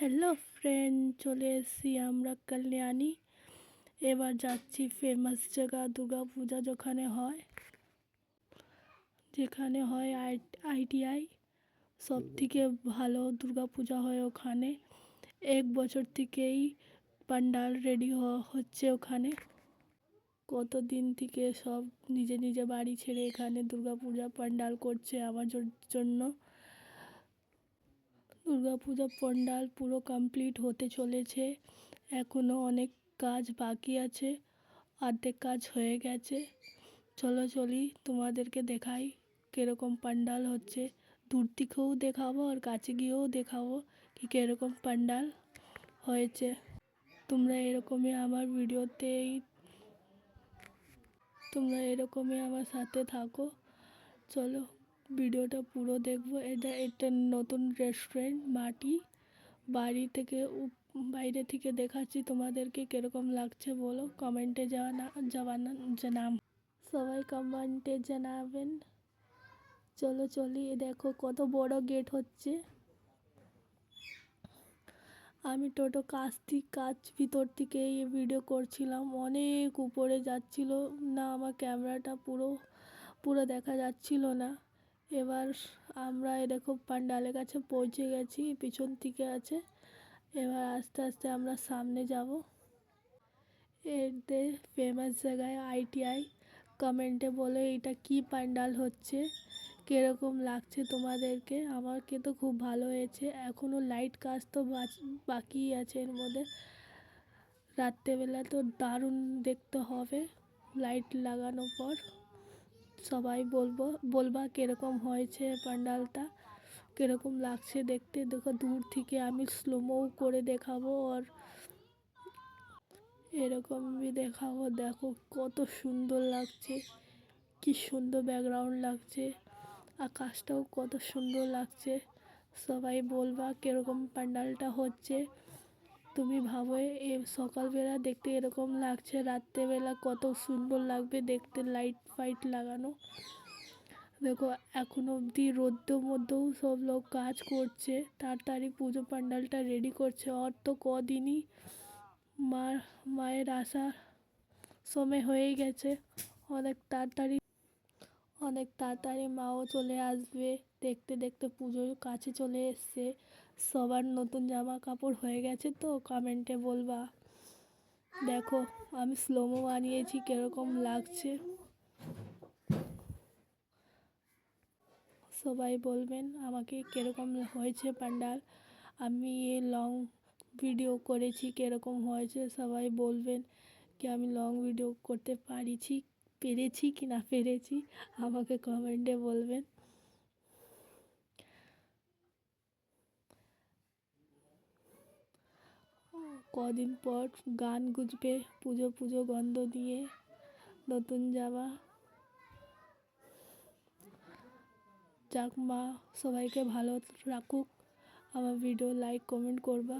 Hello friend চলে এসেছি আমরা কল্যাণী। এবার যাচ্ছি ফেমাস জায়গা দুর্গা পূজা যেখানে হয়। যেখানে হয় আই আইটিআই সব থেকে ভালো দুর্গা পূজা হয় ওখানে। এক বছর থেকেই পান্ডাল রেডি হচ্ছে ওখানে। কত দিন থেকে সব নিজে নিজে বাড়ি ছেড়ে এখানে দুর্গা পূজা পান্ডাল করছে আমার জন্য। দুর্গাপূজা পণ্ডাল পুরো কমপ্লিট হতে চলেছে। এখনও অনেক কাজ বাকি আছে, অর্ধেক কাজ হয়ে গেছে। চলো, চলি, তোমাদেরকে দেখাই কীরকম পান্ডাল হচ্ছে। দূর থেকেও দেখাবো আর কাছে গিয়েও দেখাবো কি কীরকম পান্ডাল হয়েছে। তোমরা এরকমই আমার ভিডিওতেই, তোমরা এরকমই আমার সাথে থাকো। চলো ভিডিওটা পুরো দেখব। এটা একটা নতুন রেস্টুরেন্ট মাটি। বাড়ি থেকে বাইরে থেকে দেখাচ্ছি তোমাদেরকে কীরকম লাগছে বলো। কমেন্টে জানা জানা জানাম। সবাই কমেন্টে জানাবেন। চলো চলি দেখো কত বড় গেট হচ্ছে। আমি টোটো কাছ থেকে কাজ ভিতর থেকে এই ভিডিও করছিলাম। অনেক উপরে যাচ্ছিল। না, আমার ক্যামেরাটা পুরো পুরো দেখা যাচ্ছিল না। এবার আমরা এরকম পান্ডালের কাছে পৌঁছে গেছি, পিছন থেকে আছে। এবার আস্তে আস্তে আমরা সামনে যাব। এতে ফেমাস জায়গায় আইটিআই কমেন্টে বলে, এটা কি পান্ডাল হচ্ছে? কীরকম লাগছে তোমাদেরকে? আমাকে তো খুব ভালো হয়েছে। এখনও লাইট কাজ তো বাকিই আছে এর মধ্যে। রাত্রেবেলা তো দারুণ দেখতে হবে লাইট লাগানোর পর। সবাই বলব, বলবা কীরকম হয়েছে প্যান্ডালটা কীরকম লাগছে দেখতে। দেখো, দূর থেকে আমি স্লোমো করে দেখাবো আর এরকমই দেখাবো। দেখো, কত সুন্দর লাগছে, কি সুন্দর ব্যাকগ্রাউন্ড লাগছে, আকাশটাও কত সুন্দর লাগছে। সবাই বলবা কীরকম প্যান্ডালটা হচ্ছে। তুমি ভাবো, এ সকালবেলা দেখতে এরকম লাগছে, রাত্রেবেলা কত সুন্দর লাগবে দেখতে, লাইট ফাইট লাগানো। দেখো, এখন অবধি রোদ্রের মধ্যেও সব লোক কাজ করছে তাড়াতাড়ি পুজো প্যান্ডালটা রেডি করছে। আর তো কদিনই মার মায়ের আসার সময় হয়েই গেছে। অনেক তাড়াতাড়ি অনেক তাড়াতাড়ি মাও চলে আসবে, দেখতে দেখতে পুজোর কাছে চলে এসছে। সবার নতুন জামা কাপড় হয়ে গেছে তো কমেন্টে বলবা। দেখো, আমি স্লোমো বানিয়েছি, কীরকম লাগছে। সবাই বলবেন আমাকে কীরকম হয়েছে প্যান্ডাল আমি এ লং ভিডিও করেছি, কীরকম হয়েছে, সবাই বলবেন কি আমি লং ভিডিও করতে পারিছি, পেরেছি কি না পেরেছি, আমাকে কমেন্টে বলবেন। কদিন পর গান গুজবে, পুজো পুজো গন্ধ দিয়ে নতুন জামা। যাক মা, সবাইকে ভালো রাখুক। আমার ভিডিও লাইক কমেন্ট করবা।